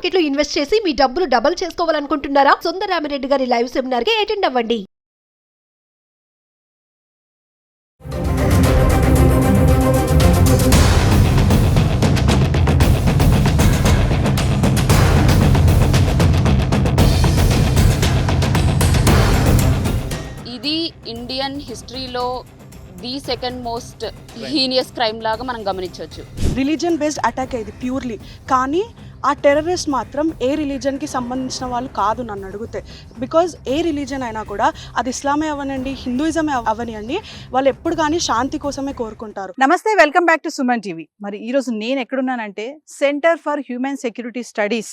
మార్కెట్లో ఇన్వెస్ట్ చేసి మీ డబ్బులు డబుల్ చేసుకోవాలనుకుంటున్నారా? సుందరామిరెడ్డి గారి లైవ్ సెమినార్కి అటెండ్ అవ్వండి. ఇది ఇండియన్ హిస్టరీలో the second most heinous crime లాగా మనం గమనించవచ్చు. రిలీజియన్ బేస్డ్ అటాక్ ఇది ప్యూర్లీ. కానీ ఆ టెర్రరిస్ట్ మాత్రం ఏ రిలీజన్కి సంబంధించిన వాళ్ళు కాదు నన్ను అడిగితే. బికాజ్ ఏ రిలీజన్ అయినా కూడా అది ఇస్లామే అవనండి హిందూయిజమే అవనియండి వాళ్ళు ఎప్పుడు కానీ శాంతి కోసమే కోరుకుంటారు. నమస్తే welcome back to Suman TV. మరి ఈరోజు నేను ఎక్కడున్నానంటే centre for human security studies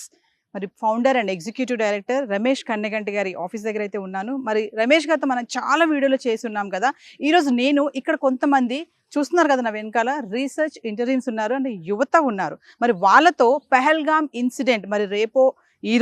మరి founder and executive director Ramesh Kanneganti గారి ఆఫీస్ దగ్గర అయితే ఉన్నాను. మరి రమేష్ గారితో మనం చాలా వీడియోలు చేసి ఉన్నాం కదా. ఈరోజు నేను ఇక్కడ కొంతమంది చూస్తున్నారు కదా నా వెనకాల రీసెర్చ్ ఇంటర్వ్యూస్ ఉన్నారు అండ్ యువత ఉన్నారు. మరి వాళ్ళతో పెహల్గామ్ ఇన్సిడెంట్ మరి రేపో ఈ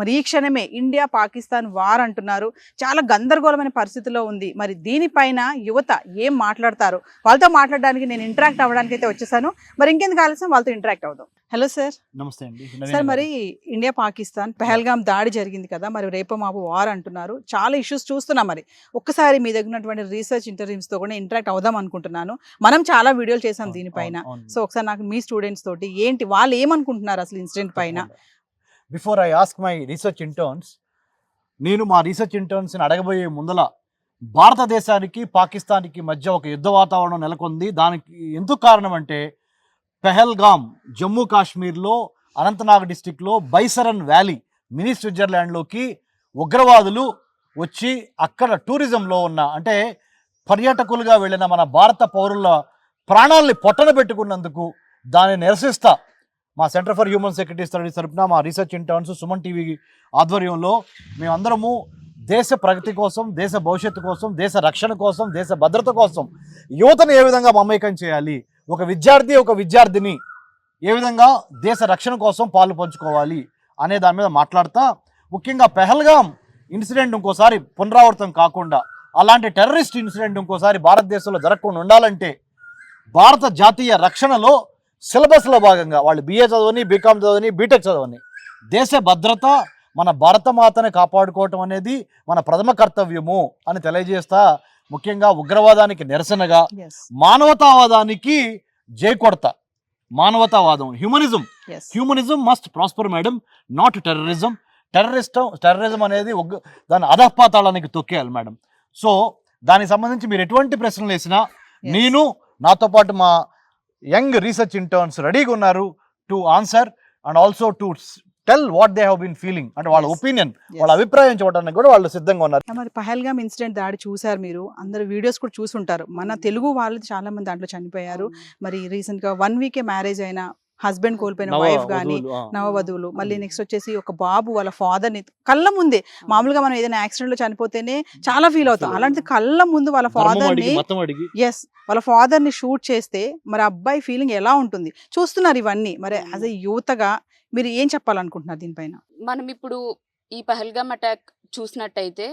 మరి ఈ క్షణమే ఇండియా పాకిస్తాన్ వార్ అంటున్నారు. చాలా గందరగోళమైన పరిస్థితిలో ఉంది. మరి దీనిపైన యువత ఏం మాట్లాడతారు? వాళ్ళతో మాట్లాడడానికి నేను ఇంటరాక్ట్ అవ్వడానికి అయితే వచ్చేసాను. మరి ఇంకెందుకు ఆలస్యం? వాళ్ళతో ఇంటరాక్ట్ అవుదాం. హలో సార్ నమస్తే అండి. సార్ మరి ఇండియా పాకిస్తాన్ పెహల్గామ్ దాడి జరిగింది కదా మరి రేపో మాపు వార్ అంటున్నారు. చాలా ఇష్యూస్ చూస్తున్నాం మరి. ఒక్కసారి మీ దగ్గర ఉన్నటువంటి రీసెర్చ్ ఇంటర్వ్యూస్తో కూడా ఇంటరాక్ట్ అవుదాం అనుకుంటున్నాను. మనం చాలా వీడియోలు చేసాం దీనిపైన. సో ఒకసారి నాకు మీ స్టూడెంట్స్ తోటి ఏంటి? వాళ్ళు ఏమనుకుంటున్నారు అసలు ఇన్సిడెంట్ పైన? Before I ask my research interns నేను మా రీసెర్చ్ ఇంటర్న్స్ని అడగబోయే ముందల భారతదేశానికి పాకిస్తాన్కి మధ్య ఒక యుద్ధ వాతావరణం నెలకొంది. దానికి ఎందుకు కారణం అంటే పెహల్గామ్ జమ్మూ కాశ్మీర్లో అనంతనాగ్ డిస్టిక్లో బైసరన్ వ్యాలీ మినీ స్విట్జర్లాండ్లోకి ఉగ్రవాదులు వచ్చి అక్కడ టూరిజంలో ఉన్న అంటే పర్యాటకులుగా వెళ్ళిన మన భారత పౌరుల ప్రాణాల్ని పొట్టన పెట్టుకున్నందుకు దాన్ని నిరసిస్తా మా centre for human security studies తరఫున మా రీసెర్చ్ ఇంటర్న్స్ సుమన్ టీవీ ఆధ్వర్యంలో మేమందరము దేశ ప్రగతి కోసం దేశ భవిష్యత్తు కోసం దేశ రక్షణ కోసం దేశ భద్రత కోసం యువతను ఏ విధంగా మమేకం చేయాలి? ఒక విద్యార్థి ఒక విద్యార్థిని ఏ విధంగా దేశ రక్షణ కోసం పాలు పంచుకోవాలి అనే దాని మీద మాట్లాడుతా. ముఖ్యంగా పెహల్గాం ఇన్సిడెంట్ ఇంకోసారి పునరావృతం కాకుండా అలాంటి టెర్రరిస్ట్ ఇన్సిడెంట్ ఇంకోసారి భారతదేశంలో జరగకుండా ఉండాలంటే భారత జాతీయ రక్షణలో సిలబస్లో భాగంగా వాళ్ళు బిఏ చదవని బీకామ్ చదవని బీటెక్ చదవని. దేశ భద్రత మన భారత మాతని కాపాడుకోవటం అనేది మన ప్రథమ కర్తవ్యము అని తెలియజేస్తా ముఖ్యంగా ఉగ్రవాదానికి నిరసనగా మానవతావాదానికి జై కొడత. మానవతావాదం humanism humanism must prosper madam not terrorism terrorism terrorism అనేది దాని అధపాతాళానికి తొక్కేయాలి మేడం సో దానికి సంబంధించి మీరు ఎటువంటి ప్రశ్నలు వేసినా. నేను నాతో పాటు మా యంగ్ రీసెర్చ్ ఇంటర్న్స్ రెడీగా ఉన్నారు to answer and also to tell what they been feeling అంటే వాళ్ళ. ఒపీనియన్. వాళ్ళ అభిప్రాయం చూడడానికి కూడా వాళ్ళు సిద్ధంగా ఉన్నారు. మరి పహల్గామ్ ఇన్సిడెంట్ దాడి చూసారు మీరు? అందరు వీడియోస్ కూడా చూసుంటారు. మన తెలుగు వాళ్ళు చాలా మంది దాంట్లో చనిపోయారు. మరి రీసెంట్గా వన్ వీకే మ్యారేజ్ అయిన హస్బెండ్ కోల్పోయిన వైఫ్ గానీ వధువులు, ఆ. నవవధువులు మళ్ళీ నెక్స్ట్ వచ్చేసి ఒక బాబు వాళ్ళ ఫాదర్ని కళ్ళ ముందే మామూలుగా మనం ఏదైనా యాక్సిడెంట్లో చనిపోతేనే చాలా ఫీల్ అవుతాం. అలాంటి కళ్ళ ముందు వాళ్ళ ఫాదర్ని ఎస్ వాళ్ళ ఫాదర్ని షూట్ చేస్తే మరి అబ్బాయి ఫీలింగ్ ఎలా ఉంటుంది? చూస్తున్నారు ఇవన్నీ. మరి యాజ్ ఎ యువతగా మీరు ఏం చెప్పాలనుకుంటున్నారు దీనిపైన? మనం ఇప్పుడు ఈ పహల్గామ్ అటాక్ చూసినట్టయితే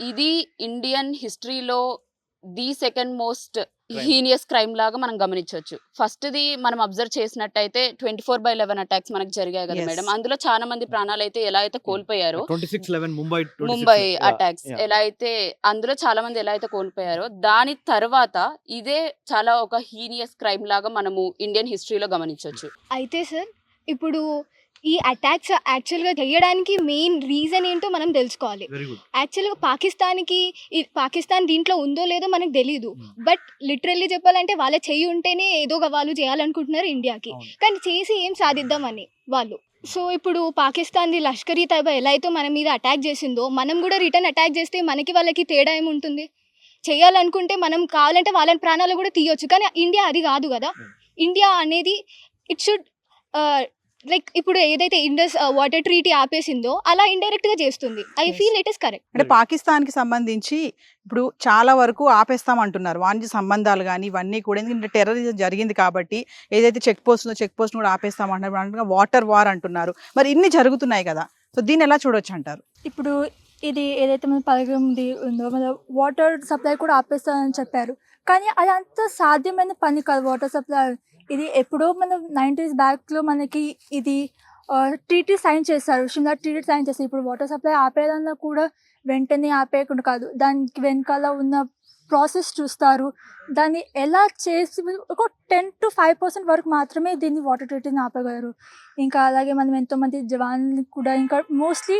ఇది ఇండియన్ హిస్టరీలో the second most heinous crime లాగా మనం గమనించవచ్చు. ఫస్ట్ది మనం అబ్జర్వ్ చేసినట్టయితే twenty four by eleven attacks మనకు జరిగాయి కదా. మేడం. అందులో చాలా మంది ప్రాణాలు అయితే ఎలా అయితే కోల్పోయారో ముంబై 26, ముంబై అటాక్స్. ఎలా అయితే అందులో చాలా మంది ఎలా అయితే కోల్పోయారో దాని తర్వాత ఇదే చాలా ఒక హీనియస్ క్రైమ్ లాగా మనము ఇండియన్ హిస్టరీలో గమనించవచ్చు. అయితే సార్ ఇప్పుడు ఈ అటాక్స్ యాక్చువల్గా చేయడానికి మెయిన్ రీజన్ ఏంటో మనం తెలుసుకోవాలి. యాక్చువల్గా పాకిస్తాన్కి ఈ పాకిస్తాన్ దీంట్లో ఉందో లేదో మనకు తెలియదు. బట్ లిటరల్లీ చెప్పాలంటే వాళ్ళ చెయ్యి ఉంటేనే ఏదో వాళ్ళు చేయాలనుకుంటున్నారు ఇండియాకి. కానీ చేసి ఏం సాధిద్దామని వాళ్ళు. సో ఇప్పుడు పాకిస్తాన్ది లష్కర్ ఈ తైబా ఎలా అయితే మన మీద అటాక్ చేసిందో మనం కూడా రిటర్న్ అటాక్ చేస్తే మనకి వాళ్ళకి తేడా ఏముంటుంది? చేయాలనుకుంటే మనం కావాలంటే వాళ్ళని ప్రాణాలు కూడా తీయొచ్చు. కానీ ఇండియా అది కాదు కదా. Hmm. ఇండియా అనేది ఇట్ షుడ్ లైక్ ఇప్పుడు ఏదైతే ఇండస్ వాటర్ ట్రీటీ ఆపేసిందో అలా ఇండైరెక్ట్గా చేస్తుంది. I. Feel it is correct. అంటే పాకిస్తాన్కి సంబంధించి ఇప్పుడు చాలా వరకు ఆపేస్తామంటున్నారు వాణిజ్య సంబంధాలు కానీ ఇవన్నీ కూడా. ఎందుకంటే టెర్రరిజం జరిగింది కాబట్టి ఏదైతే చెక్ పోస్ట్ ఉందో చెక్ పోస్ట్ కూడా ఆపేస్తామంటున్నారు వాటర్ వార్ అంటున్నారు. మరి ఇన్ని జరుగుతున్నాయి కదా. సో దీన్ని ఎలా చూడొచ్చు అంటారు? ఇప్పుడు ఇది ఏదైతే మన పథకంది ఉందో మన వాటర్ సప్లై కూడా ఆపేస్తారని చెప్పారు. కానీ అది అంత సాధ్యమైన పని కాదు వాటర్ సప్లై. ఇది ఎప్పుడో మన నైంటీస్ బ్యాక్లో మనకి ఇది ట్రీటీ సైన్ చేస్తారు షిమ్లా ట్రీటీ సైన్ చేస్తారు ఇప్పుడు వాటర్ సప్లై ఆపేదన్నా కూడా వెంటనే ఆపేయకుండా కాదు. దానికి వెనకాల ఉన్న ప్రాసెస్ చూస్తారు. దాన్ని ఎలా చేసి ఒక టెన్ టు ఫైవ్ పర్సెంట్ వరకు మాత్రమే దీన్ని వాటర్ ట్రీటీని ఆపగలరు. ఇంకా అలాగే మనం ఎంతోమంది జవాన్లు కూడా ఇంకా మోస్ట్లీ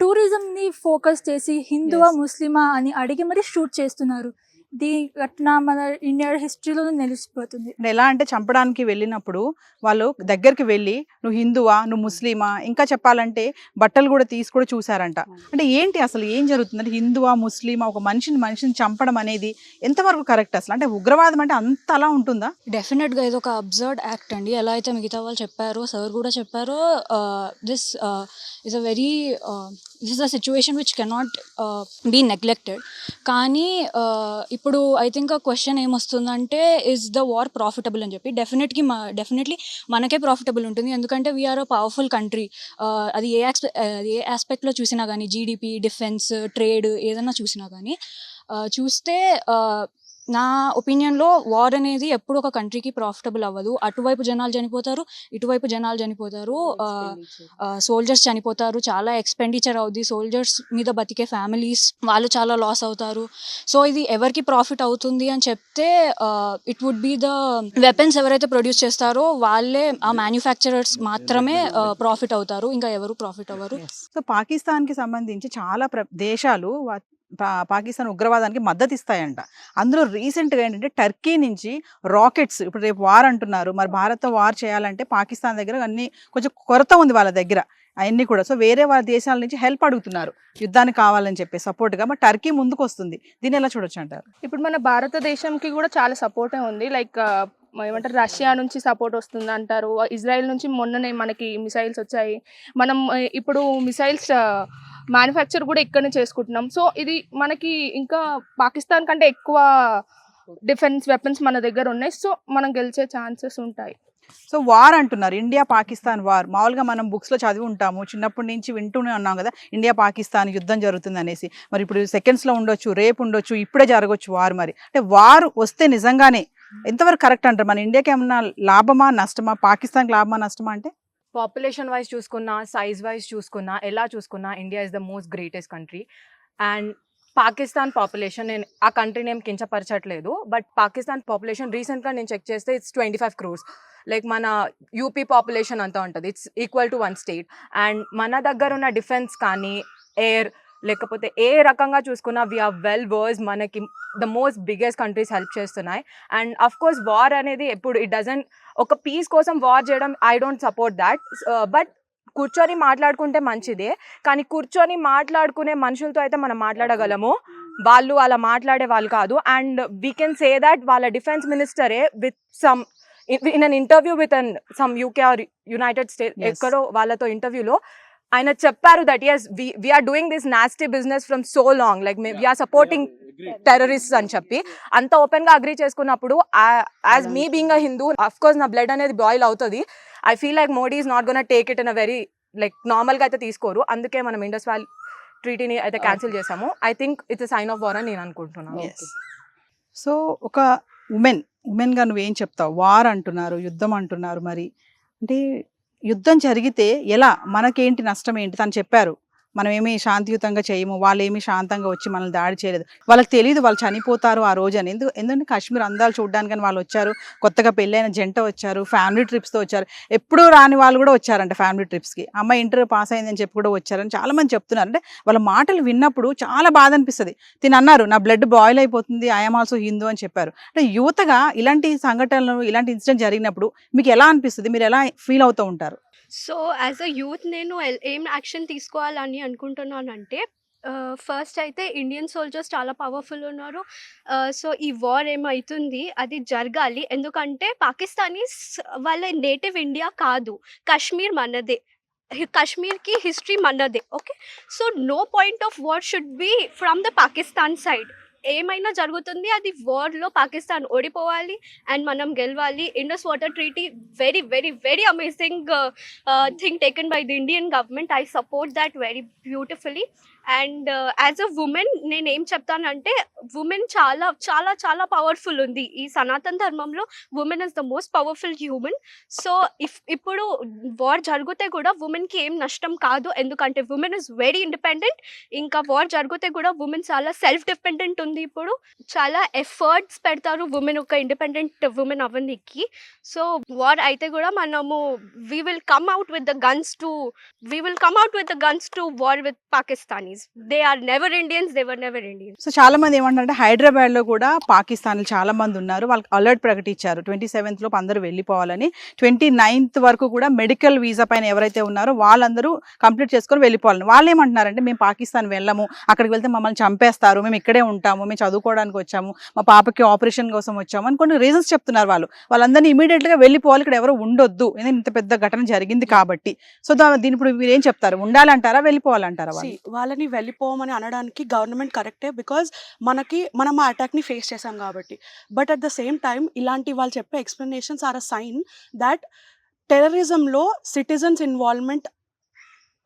టూరిజంని ఫోకస్ చేసి హిందువా ముస్లిమా అని అడిగి మరి షూట్ చేస్తున్నారు. దీ ఘటన మన ఇండియా హిస్టరీలో నిలిచిపోతుంది. ఎలా అంటే చంపడానికి వెళ్ళినప్పుడు వాళ్ళు దగ్గరికి వెళ్ళి నువ్వు హిందువా నువ్వు ముస్లిమా? ఇంకా చెప్పాలంటే బట్టలు కూడా తీసి కూడా చూసారంట అంటే ఏంటి అసలు ఏం జరుగుతుంది? అంటే హిందువా ముస్లిమా ఒక మనిషిని మనిషిని చంపడం అనేది ఎంతవరకు కరెక్ట్ అసలు? అంటే ఉగ్రవాదం అంటే అంత అలా ఉంటుందా? డెఫినెట్గా ఇది ఒక అబ్జర్డ్ యాక్ట్ అండి. ఎలా అయితే మిగతా వాళ్ళు చెప్పారో సార్ కూడా చెప్పారో this is a very this is a situation which cannot be neglected కానీ uh, ఇప్పుడు ఐ థింక్ ఆ క్వశ్చన్ ఏమొస్తుందంటే ఇస్ ద వార్ ప్రాఫిటబుల్ అని చెప్పి. డెఫినెట్కి మా డెఫినెట్లీ మనకే ప్రాఫిటబుల్ ఉంటుంది. ఎందుకంటే వీఆర్ అ పవర్ఫుల్ కంట్రీ అది ఏ ఆస్పె ఏ ఆస్పెక్ట్లో చూసినా కానీ జీడిపి డిఫెన్స్ ట్రేడ్ ఏదైనా చూసినా కానీ uh, చూస్తే uh, నా ఒపీనియన్లో వార్ అనేది ఎప్పుడు ఒక కంట్రీకి ప్రాఫిటబుల్ అవ్వదు. అటువైపు జనాలు చనిపోతారు ఇటువైపు జనాలు చనిపోతారు. సోల్జర్స్ చనిపోతారు. చాలా ఎక్స్పెండిచర్ అవుద్ది. సోల్జర్స్ మీద బతికే ఫ్యామిలీస్ వాళ్ళు చాలా లాస్ అవుతారు. సో ఇది ఎవరికి ప్రాఫిట్ అవుతుంది అని చెప్తే it would be the weapons ఎవరైతే ప్రొడ్యూస్ చేస్తారో వాళ్ళే ఆ మ్యానుఫ్యాక్చరర్స్ మాత్రమే ప్రాఫిట్ అవుతారు. ఇంకా ఎవరు ప్రాఫిట్ అవ్వరు. సో పాకిస్తాన్కి సంబంధించి చాలా దేశాలు పాకిస్తాన్ ఉగ్రవాదానికి మద్దతు ఇస్తాయంట అందులో రీసెంట్గా ఏంటంటే టర్కీ నుంచి రాకెట్స్ ఇప్పుడు రేపు వార్ అంటున్నారు. మరి భారత్తో వార్ చేయాలంటే పాకిస్తాన్ దగ్గర అన్ని కొంచెం కొరత ఉంది వాళ్ళ దగ్గర అవన్నీ కూడా. సో వేరే వాళ్ళ దేశాల నుంచి హెల్ప్ అడుగుతున్నారు. యుద్ధానికి కావాలని చెప్పి సపోర్ట్గా. మరి టర్కీ ముందుకు వస్తుంది దీన్ని ఎలా చూడొచ్చు అంటారు? ఇప్పుడు మన భారతదేశంకి కూడా చాలా సపోర్టే ఉంది. లైక్ ఏమంటారు రష్యా నుంచి సపోర్ట్ వస్తుంది అంటారు ఇజ్రాయెల్ నుంచి మొన్ననే మనకి మిసైల్స్ వచ్చాయి. మనం ఇప్పుడు మిసైల్స్ మ్యానుఫ్యాక్చర్ కూడా ఇక్కడనే చేసుకుంటున్నాం. సో ఇది మనకి ఇంకా పాకిస్తాన్ కంటే ఎక్కువ డిఫెన్స్ వెపన్స్ మన దగ్గర ఉన్నాయి. సో మనం గెలిచే ఛాన్సెస్ ఉంటాయి. సో వార్ అంటున్నారు. India Pakistan war. మామూలుగా మనం బుక్స్లో చదివి ఉంటాము. చిన్నప్పటి నుంచి వింటూనే ఉన్నాం కదా ఇండియా పాకిస్తాన్ యుద్ధం జరుగుతుంది అనేసి మరి ఇప్పుడు సెకండ్స్లో ఉండొచ్చు రేపు ఉండొచ్చు ఇప్పుడే జరగవచ్చు వార్ మరి. అంటే వార్ వస్తే నిజంగానే ఎంతవరకు కరెక్ట్ అంటారు? మన ఇండియాకి ఏమన్నా లాభమా నష్టమా? పాకిస్తాన్కి లాభమా నష్టమా అంటే? పాపులేషన్ వైజ్ చూసుకున్నా సైజ్ వైజ్ చూసుకున్నా ఎలా చూసుకున్నా India is the most greatest country. And Pakistan population నేను ఆ కంట్రీ నేమ్ కించపరచట్లేదు. బట్ పాకిస్తాన్ పాపులేషన్ రీసెంట్గా నేను చెక్ చేస్తే it's twenty five crores. Like మన యూపీ పాపులేషన్ అంతా ఉంటుంది. It's equal to one state. And మన దగ్గర ఉన్న డిఫెన్స్ కానీ ఎయిర్ లేకపోతే ఏ రకంగా చూసుకున్నా వీఆర్ వెల్ వర్స్ మనకి the most biggest countries help చేస్తున్నాయి. అండ్ అఫ్ కోర్స్ వార్ అనేది ఎప్పుడు ఇట్ డజంట్ ఒక పీస్ కోసం వార్ చేయడం I don't support that but కూర్చొని మాట్లాడుకుంటే మంచిదే. కానీ కూర్చొని మాట్లాడుకునే మనుషులతో అయితే మనం మాట్లాడగలము. వాళ్ళు అలా మాట్లాడే వాళ్ళు కాదు. And we can say that వాళ్ళ defence మినిస్టరే with some in an interview with an some UK or united state. ఎక్కడో వాళ్ళతో ఇంటర్వ్యూలో ఆయన చెప్పారు that yes we are doing this nasty business from so long like we are supporting terrorist అని చెప్పి. అంత ఓపెన్గా అగ్రీ చేసుకున్నప్పుడు as me being a Hindu of course నా బ్లడ్ అనేది బాయిల్ అవుతుంది. I feel like Modi is not gonna take it in a very like నార్మల్గా అయితే తీసుకోరు. అందుకే మనం ఇండస్ వ్యాలీ ట్రీటీని అయితే క్యాన్సిల్ చేసాము I think it's sign of war అని నేను అనుకుంటున్నాను. సో ఒక ఉమెన్ ఉమెన్గా నువ్వేం చెప్తావు? వార్ అంటున్నారు యుద్ధం అంటున్నారు మరి. అంటే యుద్ధం జరిగితే ఎలా? మనకేంటి నష్టం ఏంటి? తను చెప్పారు. మనం శాంతియుతంగా చేయము వాళ్ళు ఏమీ శాంతంగా వచ్చి మనల్ని దాడి చేయలేదు. వాళ్ళకి తెలియదు వాళ్ళు చనిపోతారు ఆ రోజు అని. ఎందుకు ఎందుకంటే కాశ్మీర్ అందాలు చూడడానికని వాళ్ళు వచ్చారు. కొత్తగా పెళ్ళైన జంట వచ్చారు ఫ్యామిలీ ట్రిప్స్తో వచ్చారు. ఎప్పుడూ రాని వాళ్ళు కూడా వచ్చారంట ఫ్యామిలీ ట్రిప్స్కి. అమ్మాయి ఇంటర్ పాస్ అయిందని చెప్పి కూడా వచ్చారని చాలా మంది చెప్తున్నారు. అంటే వాళ్ళ మాటలు విన్నప్పుడు చాలా బాధ అనిపిస్తుంది. తిని అన్నారు నా బ్లడ్ బాయిల్ అయిపోతుంది ఐఎమ్ ఆల్సో హిందూ అని చెప్పారు. అంటే యువతగా ఇలాంటి సంఘటనలు ఇలాంటి ఇన్సిడెంట్ జరిగినప్పుడు మీకు ఎలా అనిపిస్తుంది? మీరు ఎలా ఫీల్ అవుతూ ఉంటారు? సో యాజ్ అ యూత్ నేను ఎల్- ఏం యాక్షన్ తీసుకోవాలని అనుకుంటున్నానంటే ఫస్ట్ అయితే ఇండియన్ సోల్జర్స్ చాలా పవర్ఫుల్ ఉన్నారు. సో ఈ వార్ ఏమవుతుంది అది జరగాలి. ఎందుకంటే పాకిస్తానీస్ వాళ్ళ నేటివ్ ఇండియా కాదు. కాశ్మీర్ మనదే. కాశ్మీర్కి హిస్టరీ మనదే. Okay? So no point of war should be from the Pakistan side. ఏమైనా జరుగుతుంది అది వరల్డ్లో పాకిస్తాన్ ఓడిపోవాలి అండ్ మనం గెలవాలి. Indus water treaty very very very amazing thing taken by the Indian government. I support that very beautifully. And as a women నేను ఏం చెప్తానంటే ఉమెన్ చాలా చాలా చాలా పవర్ఫుల్ ఉంది. ఈ సనాతన ధర్మంలో women is the most powerful human so if ఇప్పుడు వార్ జరిగితే కూడా ఉమెన్కి ఏం నష్టం కాదు. ఎందుకంటే ఉమెన్ ఇస్ వెరీ ఇండిపెండెంట్ ఇంకా వార్ జరిగితే కూడా ఉమెన్ చాలా సెల్ఫ్ డిపెండెంట్ ఉంది ఇప్పుడు. చాలా ఎఫర్ట్స్ పెడతారు ఉమెన్ ఒక ఇండిపెండెంట్ ఉమెన్ అవ్వడానికి సో వార్ అయితే కూడా మనము we will come out with the guns to we will come out with the guns to war with Pakistanis they are never Indians they were never Indians so చాలా మంది ఏమంటారంటే హైదరాబాద్లో కూడా పాకిస్తాన్ చాలా మంది ఉన్నారు. వాళ్ళకి అలర్ట్ ప్రకటించారు. ట్వంటీ సెవెంత్ లోపు అందరూ వెళ్ళిపోవాలని. ట్వంటీ నైన్త్ వరకు కూడా మెడికల్ వీసా పైన ఎవరైతే ఉన్నారో వాళ్ళందరూ కంప్లీట్ చేసుకొని వెళ్ళిపోవాలని. వాళ్ళు ఏమంటున్నారంటే మేము పాకిస్తాన్ వెళ్ళము. అక్కడికి వెళ్తే మమ్మల్ని చంపేస్తారు. మేము ఇక్కడే ఉంటాము. మేము చదువుకోవడానికి వచ్చాము. మా పాపకి ఆపరేషన్ కోసం వచ్చాము. అని కొన్ని రీజన్స్ చెప్తున్నారు వాళ్ళు. వాళ్ళందరినీ ఇమీడియట్గా వెళ్ళిపోవాలి. ఇక్కడ ఎవరు ఉండొద్దు. ఎందుకంటే ఇంత పెద్ద ఘటన జరిగింది కాబట్టి. సో దీని ఇప్పుడు మీరు ఏం చెప్తారు? ఉండాలంటారా? వెళ్ళిపోవాలంటారా వాళ్ళని వెళ్ళిపోమని అనడానికి గవర్నమెంట్ కరెక్టే బికాజ్ మనకి మనం ఆ అటాక్ని ఫేస్ చేసాం కాబట్టి. But at the same time ఇలాంటి వాళ్ళు చెప్పే explanations are a sign that టెర్రరిజంలో citizens involvement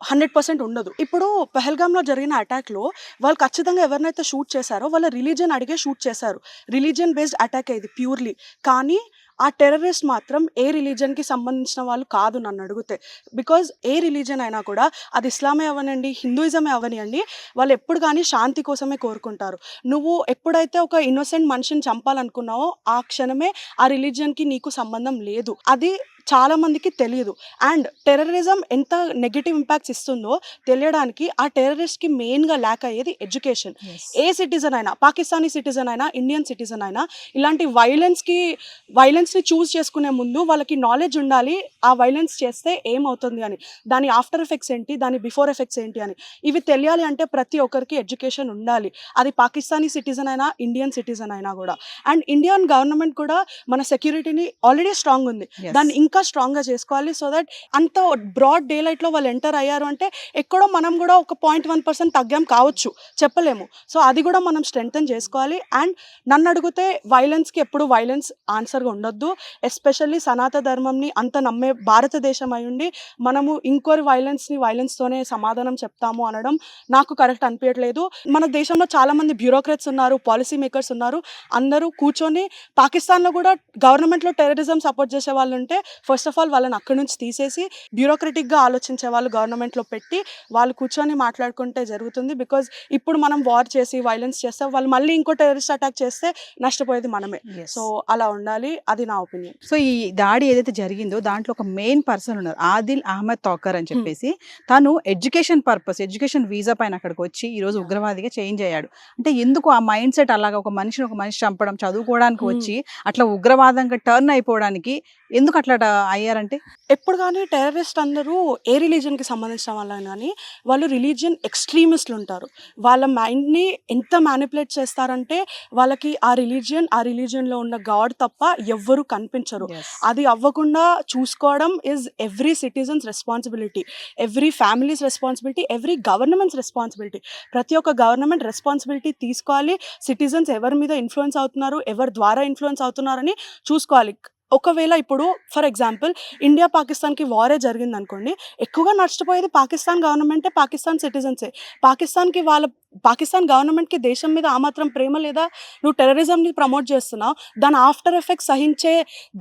hundred percent ఉండదు. ఇప్పుడు పెహల్గామ్లో జరిగిన అటాక్లో వాళ్ళు ఖచ్చితంగా ఎవరినైతే షూట్ చేశారో వాళ్ళ రిలీజియన్ అడిగే షూట్ చేశారు. రిలీజియన్ బేస్డ్ అటాక్ ఇది ప్యూర్లీ. కానీ ఆ టెర్రరిస్ట్ మాత్రం ఏ రిలీజన్కి సంబంధించిన వాళ్ళు కాదు నన్ను అడిగితే. బికాజ్ ఏ రిలీజన్ అయినా కూడా అది ఇస్లామే అవనండి హిందూయిజమే అవనియండి. వాళ్ళు ఎప్పుడు కానీ శాంతి కోసమే కోరుకుంటారు. నువ్వు ఎప్పుడైతే ఒక ఇన్నోసెంట్ మనిషిని చంపాలనుకున్నావో ఆ క్షణమే ఆ రిలీజియన్కి నీకు సంబంధం లేదు. అది చాలా మందికి తెలియదు అండ్ టెర్రరిజం ఎంత నెగిటివ్ ఇంపాక్ట్స్ ఇస్తుందో తెలియడానికి ఆ టెర్రరిస్ట్కి మెయిన్గా ల్యాక్ అయ్యేది ఎడ్యుకేషన్. ఏ సిటిజన్ అయినా పాకిస్తానీ సిటిజన్ అయినా ఇండియన్ సిటిజన్ అయినా ఇలాంటి వైలెన్స్కి వైలెన్స్ని చూస్ చేసుకునే ముందు వాళ్ళకి నాలెడ్జ్ ఉండాలి ఆ వైలెన్స్ చేస్తే ఏమవుతుంది అని. దాని ఆఫ్టర్ ఎఫెక్ట్స్ ఏంటి దాని బిఫోర్ ఎఫెక్ట్స్ ఏంటి అని. ఇవి తెలియాలి అంటే ప్రతి ఒక్కరికి ఎడ్యుకేషన్ ఉండాలి. అది పాకిస్తానీ సిటిజన్ అయినా ఇండియన్ సిటిజన్ అయినా కూడా. అండ్ ఇండియన్ గవర్నమెంట్ కూడా మన సెక్యూరిటీని ఆల్రెడీ స్ట్రాంగ్ ఉంది. దాన్ని ఇంకా స్ట్రాంగ్గా చేసుకోవాలి సో దట్ అంత బ్రాడ్ డే లైట్లో వాళ్ళు ఎంటర్ అయ్యారు అంటే ఎక్కడో మనం కూడా ఒక పాయింట్ వన్ పర్సెంట్ తగ్గాం కావచ్చు చెప్పలేము. సో అది కూడా మనం స్ట్రెంగ్తన్ చేసుకోవాలి అండ్ నన్ను అడిగితే వైలెన్స్కి ఎప్పుడు వైలెన్స్ ఆన్సర్గా ఉండొద్దు. ఎస్పెషల్లీ సనాత ధర్మంని అంత నమ్మే భారతదేశం అయ్యుండి మనము ఇంకోరి వైలెన్స్ని వైలెన్స్తోనే సమాధానం చెప్తాము అనడం నాకు కరెక్ట్ అనిపించట్లేదు మన దేశంలో చాలా మంది బ్యూరోక్రాట్స్ ఉన్నారు పాలసీ మేకర్స్ ఉన్నారు అందరూ కూర్చొని పాకిస్తాన్లో కూడా గవర్నమెంట్లో టెర్రరిజం సపోర్ట్ చేసే వాళ్ళు ఉంటే ఫస్ట్ ఆఫ్ ఆల్ వాళ్ళని అక్కడి నుంచి తీసేసి బ్యూరోక్రటిక్గా ఆలోచించే వాళ్ళు గవర్నమెంట్లో పెట్టి వాళ్ళు కూర్చొని మాట్లాడుకుంటే జరుగుతుంది. బికాజ్ ఇప్పుడు మనం వార్ చేసి వైలెన్స్ చేస్తే వాళ్ళు మళ్ళీ ఇంకో టెర్రరిస్ట్ అటాక్ చేస్తే నష్టపోయేది మనమే. సో అలా ఉండాలి. అది నా ఒపీనియన్ సో ఈ దాడి ఏదైతే జరిగిందో దాంట్లో ఒక మెయిన్ పర్సన్ ఉన్నారు. ఆదిల్ అహ్మద్ తోకర్ అని చెప్పేసి. తను ఎడ్యుకేషన్ పర్పస్ ఎడ్యుకేషన్ వీసా పైన అక్కడికి వచ్చి ఈ రోజు ఉగ్రవాదిగా చేంజ్ అయ్యాడు. అంటే ఎందుకు ఆ మైండ్ సెట్ అలాగా ఒక మనిషిని ఒక మనిషి చంపడం చదువుకోవడానికి Hmm. వచ్చి అట్లా ఉగ్రవాదంగా టర్న్ అయిపోవడానికి ఎందుకు అట్లా అయ్యారంటే ఎప్పుడు కానీ టెర్రరిస్ట్ అందరూ ఏ రిలీజన్కి సంబంధించిన వాళ్ళని కానీ వాళ్ళు రిలీజియన్ ఎక్స్ట్రీమిస్ట్లు ఉంటారు. వాళ్ళ మైండ్ని ఎంత మ్యానిపులేట్ చేస్తారంటే వాళ్ళకి ఆ రిలీజియన్ ఆ రిలీజియన్లో ఉన్న గాడ్ తప్ప ఎవ్వరూ కనిపించరు. అది అవ్వకుండా చూసుకోవడం is every citizens responsibility every families responsibility every governments responsibility ప్రతి ఒక్క గవర్నమెంట్ రెస్పాన్సిబిలిటీ తీసుకోవాలి. సిటిజన్స్ ఎవరి మీద ఇన్ఫ్లుయెన్స్ అవుతున్నారు ఎవరి ద్వారా ఇన్ఫ్లుయెన్స్ అవుతున్నారని చూసుకోవాలి. ఒకవేళ ఇప్పుడు ఫర్ ఎగ్జాంపుల్ ఇండియా పాకిస్తాన్కి వారే జరిగింది అనుకోండి ఎక్కువగా నష్టపోయేది పాకిస్తాన్ గవర్నమెంటే పాకిస్తాన్ సిటిజన్సే. పాకిస్తాన్కి వాళ్ళ పాకిస్తాన్ గవర్నమెంట్కి దేశం మీద ఆ మాత్రం ప్రేమ లేదా? నువ్వు టెర్రరిజంని ప్రమోట్ చేస్తున్నావు. దాని ఆఫ్టర్ ఎఫెక్ట్స్ సహించే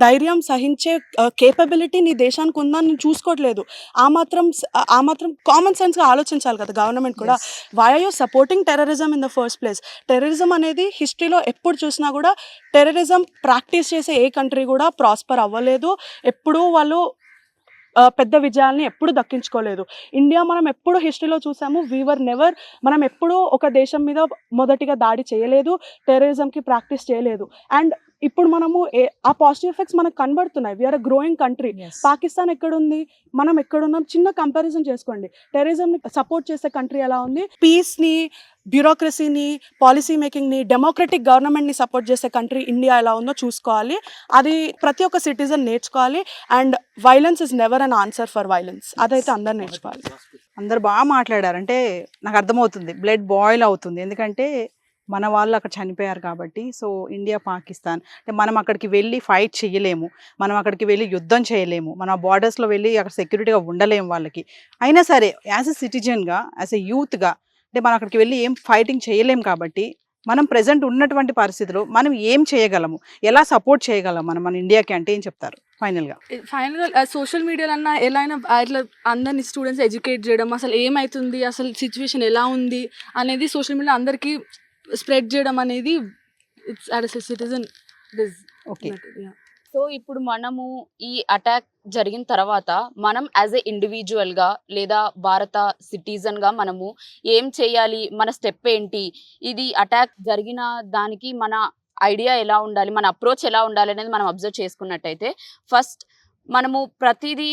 ధైర్యం సహించే కేపబిలిటీ నీ దేశానికి ఉందని నేను చూసుకోవట్లేదు. ఆ మాత్రం ఆ మాత్రం కామన్ సెన్స్గా ఆలోచించాలి కదా గవర్నమెంట్ కూడా. Why are you supporting terrorism in the first place terrorism అనేది హిస్టరీలో ఎప్పుడు చూసినా కూడా టెర్రరిజం ప్రాక్టీస్ చేసే ఏ కంట్రీ కూడా ప్రాస్పర్ అవ్వలేదు. ఎప్పుడూ వాళ్ళు పెద్ద విజయాల్ని ఎప్పుడు దక్కించుకోలేదు. ఇండియా మనం ఎప్పుడు హిస్టరీలో చూసాము వీవర్ నెవర్ మనం ఎప్పుడూ ఒక దేశం మీద మొదటిగా దాడి చేయలేదు టెర్రరిజంకి ప్రాక్టీస్ చేయలేదు. అండ్ ఇప్పుడు మనము ఏ- ఆ పాజిటివ్ ఎఫెక్ట్స్ మనకు కనబడుతున్నాయి. We are a growing country Pakistan ఎక్కడుంది? మనం ఎక్కడున్నాం? చిన్న కంపారిజన్ చేసుకోండి. టెర్రరిజంని సపోర్ట్ చేసే కంట్రీ ఎలా ఉంది? పీస్ని బ్యూరోక్రసీని పాలసీ మేకింగ్ని డెమోక్రటిక్ గవర్నమెంట్ని సపోర్ట్ చేసే కంట్రీ ఇండియా ఎలా ఉందో చూసుకోవాలి. అది ప్రతి ఒక్క సిటిజన్ నేర్చుకోవాలి. And violence is never an answer for violence అదైతే అందరు నేర్చుకోవాలి. అందరు బాగా మాట్లాడారు. అంటే నాకు అర్థమవుతుంది. బ్లడ్ బాయిల్ అవుతుంది. ఎందుకంటే మన వాళ్ళు అక్కడ చనిపోయారు కాబట్టి సో ఇండియా పాకిస్తాన్ అంటే మనం అక్కడికి వెళ్ళి ఫైట్ చేయలేము మనం అక్కడికి వెళ్ళి యుద్ధం చేయలేము. మన బార్డర్స్లో వెళ్ళి అక్కడ సెక్యూరిటీగా ఉండలేము వాళ్ళకి. అయినా సరే యాజ్ ఎ సిటిజన్గా యాజ్ ఎ యూత్గా అంటే మనం అక్కడికి వెళ్ళి ఏం ఫైటింగ్ చేయలేం కాబట్టి మనం ప్రజెంట్ ఉన్నటువంటి పరిస్థితిలో మనం ఏం చేయగలము? ఎలా సపోర్ట్ చేయగలం మనం? మన ఇండియాకి అంటే ఏం చెప్తారు? ఫైనల్గా. ఫైనల్గా సోషల్ మీడియాలో అన్న ఎలా అయినా ఇట్లా అందరిని స్టూడెంట్స్ ఎడ్యుకేట్ చేయడం అసలు ఏమవుతుంది అసలు సిచ్యువేషన్ ఎలా ఉంది? అనేది సోషల్ మీడియా అందరికీ స్ప్రెడ్ చేయడం అనేది it's as a citizen okay. So ఇప్పుడు మనము ఈ అటాక్ జరిగిన తర్వాత మనం యాజ్ ఎ ఇండివిజువల్గా లేదా భారత సిటిజన్గా మనము ఏం చేయాలి? మన స్టెప్ ఏంటి? ఇది అటాక్ జరిగిన దానికి మన ఐడియా ఎలా ఉండాలి? మన అప్రోచ్ ఎలా ఉండాలి అనేది మనం అబ్జర్వ్ చేసుకున్నట్టయితే ఫస్ట్ మనము ప్రతిదీ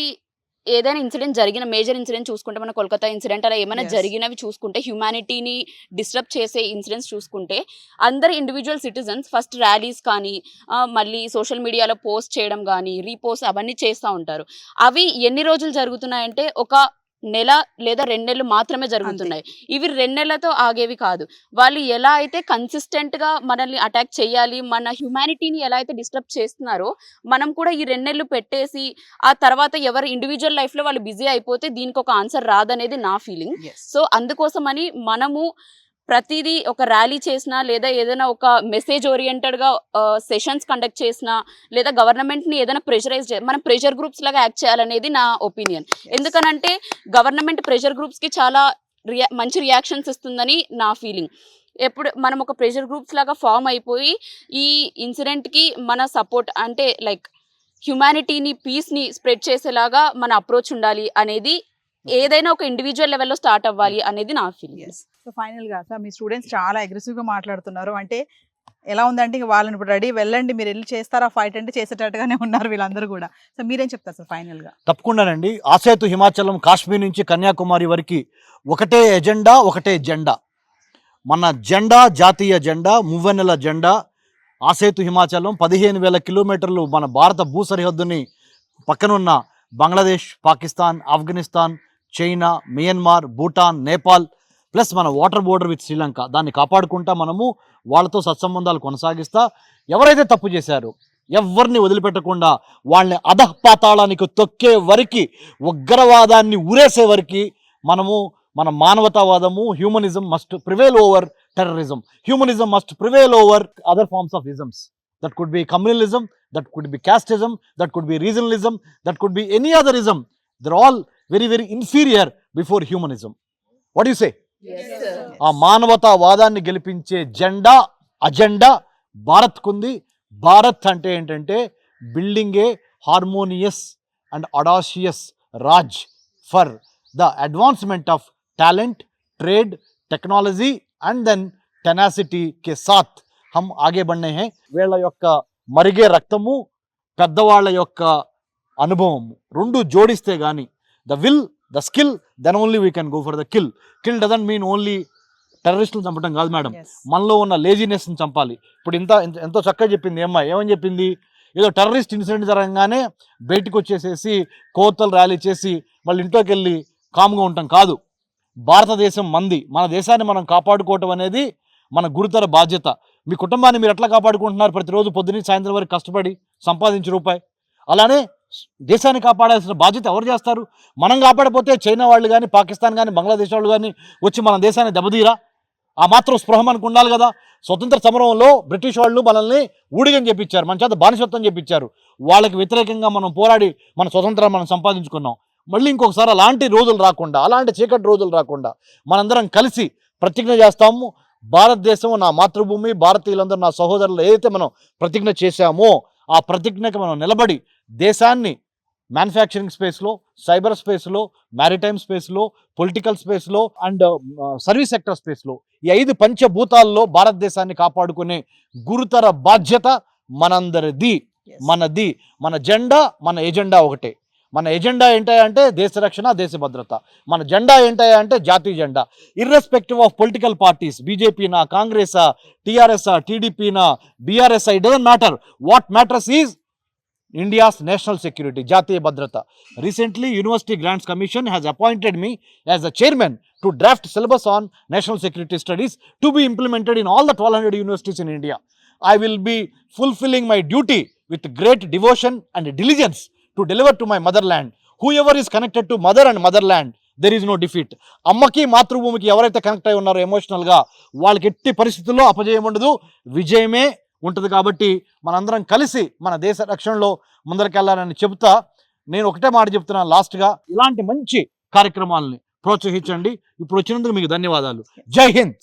ఏదైనా ఇన్సిడెంట్ జరిగిన మేజర్ ఇన్సిడెంట్ చూసుకుంటే మన కోల్కతా ఇన్సిడెంట్ అలా ఏమైనా. జరిగినవి చూసుకుంటే హ్యుమానిటీని డిస్టర్బ్ చేసే ఇన్సిడెంట్స్ చూసుకుంటే అందరు ఇండివిజువల్ సిటిజన్స్ ఫస్ట్ ర్యాలీస్ కానీ మళ్ళీ సోషల్ మీడియాలో పోస్ట్ చేయడం కానీ రీపోస్ట్ అవన్నీ చేస్తూ ఉంటారు అవి ఎన్ని రోజులు జరుగుతున్నాయంటే ఒక నెల లేదా రెండు నెలలు మాత్రమే జరుగుతున్నాయి. ఇవి రెండు నెలలతో ఆగేవి కాదు. వాళ్ళు ఎలా అయితే కన్సిస్టెంట్గా మనల్ని అటాక్ చేయాలి మన హ్యుమానిటీని ఎలా అయితే డిస్టర్బ్ చేస్తున్నారో మనం కూడా ఈ రెండు నెలలు పెట్టేసి ఆ తర్వాత ఎవరు ఇండివిజువల్ లైఫ్లో వాళ్ళు బిజీ అయిపోతే దీనికి ఒక ఆన్సర్ రాదనేది నా ఫీలింగ్ సో అందుకోసమని మనము ప్రతిదీ ఒక ర్యాలీ చేసినా లేదా ఏదైనా ఒక మెసేజ్ ఓరియంటెడ్గా సెషన్స్ కండక్ట్ చేసినా లేదా గవర్నమెంట్ని ఏదైనా ప్రెషరైజ్ చే మనం ప్రెషర్ గ్రూప్స్ లాగా యాక్ట్ చేయాలనేది నా ఒపీనియన్. ఎందుకనంటే గవర్నమెంట్ ప్రెషర్ గ్రూప్స్కి చాలా రియా మంచి రియాక్షన్స్ ఇస్తుందని నా ఫీలింగ్. ఎప్పుడు మనం ఒక ప్రెషర్ గ్రూప్స్ లాగా ఫామ్ అయిపోయి ఈ ఇన్సిడెంట్కి మన సపోర్ట్ అంటే లైక్ హ్యుమానిటీని పీస్ని స్ప్రెడ్ చేసేలాగా మన అప్రోచ్ ఉండాలి అనేది ఏదైనా ఒక ఇండివిజువల్ లెవెల్లో స్టార్ట్ అవ్వాలి అనేది నా ఫీలింగ్. ఎస్ సో ఫైనల్గా సార్ మీ స్టూడెంట్స్ చాలా అగ్రెసివ్గా మాట్లాడుతున్నారు. అంటే ఎలా ఉందంటే ఇంక వాళ్ళని ఇప్పుడు రెడీ వెళ్ళండి మీరు వెళ్ళి చేస్తారా ఫైట్ అంటే చేసేటట్టుగానే ఉన్నారు వీళ్ళందరూ కూడా. సో మీరేం చెప్తారు సార్ ఫైనల్గా తప్పకుండానండి ఆసేతు హిమాచలం కాశ్మీర్ నుంచి కన్యాకుమారి వరకు ఒకటే ఎజెండా ఒకటే జెండా. మన జెండా జాతీయ జెండా మువ్వెన్నెల జెండా. ఆసేతు హిమాచలం పదిహేను వేల కిలోమీటర్లు మన భారత భూ సరిహద్దుని పక్కనున్న Bangladesh Pakistan Afghanistan China Myanmar Bhutan Nepal plus మన వాటర్ బోర్డర్ విత్ శ్రీలంక. దాన్ని కాపాడుకుంటా మనము వాళ్ళతో సత్సంబంధాలు కొనసాగిస్తా. ఎవరైతే తప్పు చేశారో ఎవరిని వదిలిపెట్టకుండా వాళ్ళని అధపాతాళానికి తొక్కే వరకు ఉగ్రవాదాన్ని ఊరేసే వరకు మనము మన మానవతావాదము humanism must prevail over terrorism humanism must prevail over other forms of isms that could be communalism that could be casteism that could be regionalism that could be any other ism they're all very very inferior before humanism what you say ఆ మానవతావాదాన్ని గెలిపించే జెండా agenda భారత్కుంది. భారత్ అంటే ఏంటంటే building a harmonious and audacious Raj for the advancement of talent trade technology and then tenacity కే సాత్. హమ్ ఆగే బడ్నే హే. వీళ్ళ యొక్క మరిగే రక్తము పెద్దవాళ్ళ యొక్క అనుభవము. రెండు జోడిస్తే గాని the will the skill then only we can go for the kill. Kill doesn't mean only టెర్రరిస్టులు చంపడం కాదు మేడం. మనలో ఉన్న లేజినెస్ని చంపాలి. ఇప్పుడు ఇంత ఇంత- ఎంతో చక్కగా చెప్పింది. ఏమ్మా ఏమని చెప్పింది? ఏదో టెర్రరిస్ట్ ఇన్సిడెంట్ జరగగానే బయటకు వచ్చేసేసి కోతలు ర్యాలీ చేసి మళ్ళీ ఇంట్లోకి వెళ్ళి కామ్గా ఉంటాం కాదు. భారతదేశం మంది. మన దేశాన్ని మనం కాపాడుకోవటం అనేది మన గురుతర బాధ్యత. మీ కుటుంబాన్ని మీరు ఎట్లా కాపాడుకుంటున్నారు? ప్రతిరోజు పొద్దున్న సాయంత్రం వరకు కష్టపడి సంపాదించి రూపాయి. అలానే దేశాన్ని కాపాడాల్సిన బాధ్యత ఎవరు చేస్తారు? మనం కాపాడపోతే చైనా వాళ్ళు కానీ పాకిస్తాన్ కానీ బంగ్లాదేశ్ వాళ్ళు కానీ వచ్చి మన దేశాన్ని దెబ్బతీరా ఆ మాత్రం స్పృహ మనకు ఉండాలి కదా. స్వతంత్ర సమరంలో బ్రిటిష్ వాళ్ళు మనల్ని ఊడిగని చెప్పించారు మన చేత బానిసత్వం చెప్పించారు వాళ్ళకి వ్యతిరేకంగా మనం పోరాడి మన స్వతంత్రాన్ని మనం సంపాదించుకున్నాం. మళ్ళీ ఇంకొకసారి అలాంటి రోజులు రాకుండా అలాంటి చీకటి రోజులు రాకుండా మనందరం కలిసి ప్రతిజ్ఞ చేస్తాము. భారతదేశం నా మాతృభూమి భారతీయులందరూ నా సహోదరులు ఏదైతే మనం ప్రతిజ్ఞ చేశామో ఆ ప్రతిజ్ఞకి మనం నిలబడి దేశాన్ని మ్యానుఫ్యాక్చరింగ్ స్పేస్లో సైబర్ స్పేస్లో మ్యారిటైమ్ స్పేస్లో పొలిటికల్ స్పేస్లో అండ్ సర్వీస్ సెక్టర్ స్పేస్లో ఈ ఐదు పంచభూతాల్లో భారతదేశాన్ని కాపాడుకునే గురుతర బాధ్యత మనందరిది. మనది. మన జెండా మన ఎజెండా ఒకటే. మన ఎజెండా ఏంటంటే దేశ రక్షణ దేశ భద్రత. మన జెండా ఏంటంటే జాతీయ జెండా. ఇర్రెస్పెక్టివ్ ఆఫ్ పొలిటికల్ పార్టీస్ బీజేపీనా కాంగ్రెసా టీఆర్ఎస్ఆ టీడీపీనా బీఆర్ఎస్ఐ doesn't matter what matters is India's national security జాతీయ భద్రత. Recently university grants commission has appointed me as a chairman to draft syllabus on national security studies to be implemented in all the twelve hundred universities in India I will be fulfilling my duty with great devotion and to to deliver to my ever Whoever is to mother and and motherland, there is no defeat. అమ్మకి మాతృభూమికి ఎవరైతే connect అయి ఉన్నారో ఎమోషనల్గా వాళ్ళకి ఎట్టి పరిస్థితుల్లో అపజయం ఉండదు. విజయమే ఉంటుంది కాబట్టి మనందరం కలిసి మన దేశ రక్షణలో ముందరకెళ్ళాలని చెబుతా నేను ఒకటే మాట చెప్తున్నాను లాస్ట్గా ఇలాంటి మంచి కార్యక్రమాలని ప్రోత్సహించండి. ఇప్పుడు వచ్చినందుకు మీకు ధన్యవాదాలు. జై హింద్!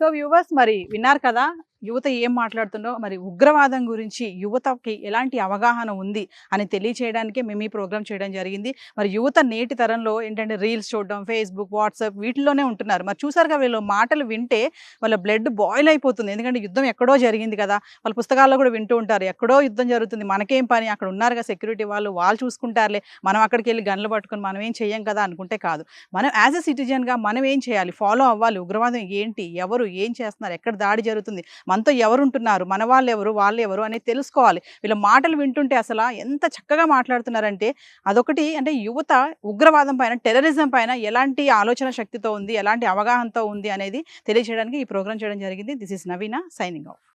సో వ్యూవర్స్ మరి విన్నారు కదా యువత ఏం మాట్లాడుతుందో మరి ఉగ్రవాదం గురించి యువతకి ఎలాంటి అవగాహన ఉంది అని తెలియచేయడానికే మేము ఈ ప్రోగ్రామ్ చేయడం జరిగింది. మరి యువత నేటి తరంలో ఏంటంటే రీల్స్ చూడడం ఫేస్బుక్ వాట్సాప్ వీటిలోనే ఉంటున్నారు. మరి చూసారుగా వీళ్ళు మాటలు వింటే వాళ్ళ బ్లడ్ బాయిల్ అయిపోతుంది. ఎందుకంటే యుద్ధం ఎక్కడో జరిగింది కదా. వాళ్ళ పుస్తకాల్లో కూడా వింటూ ఉంటారు. ఎక్కడో యుద్ధం జరుగుతుంది. మనకేం పని? అక్కడ ఉన్నారుగా సెక్యూరిటీ వాళ్ళు. వాళ్ళు చూసుకుంటారులే. మనం అక్కడికి వెళ్ళి గన్లు పట్టుకొని మనం ఏం చెయ్యం కదా అనుకుంటే కాదు. మనం యాజ్ ఎ సిటిజన్గా మనం ఏం చేయాలి? ఫాలో అవ్వాలి. ఉగ్రవాదం ఏంటి? ఎవరు ఏం చేస్తున్నారు? ఎక్కడ దాడి జరుగుతుంది? మనతో ఎవరుంటున్నారు? మన వాళ్ళు ఎవరు వాళ్ళు ఎవరు అనేది తెలుసుకోవాలి. వీళ్ళ మాటలు వింటుంటే అసలు ఎంత చక్కగా మాట్లాడుతున్నారంటే అదొకటి అంటే యువత ఉగ్రవాదం పైన టెర్రరిజం పైన ఎలాంటి ఆలోచన శక్తితో ఉంది? ఎలాంటి అవగాహనతో ఉంది? అనేది తెలియజేయడానికి ఈ ప్రోగ్రామ్ చేయడం జరిగింది. This is Naveena signing off.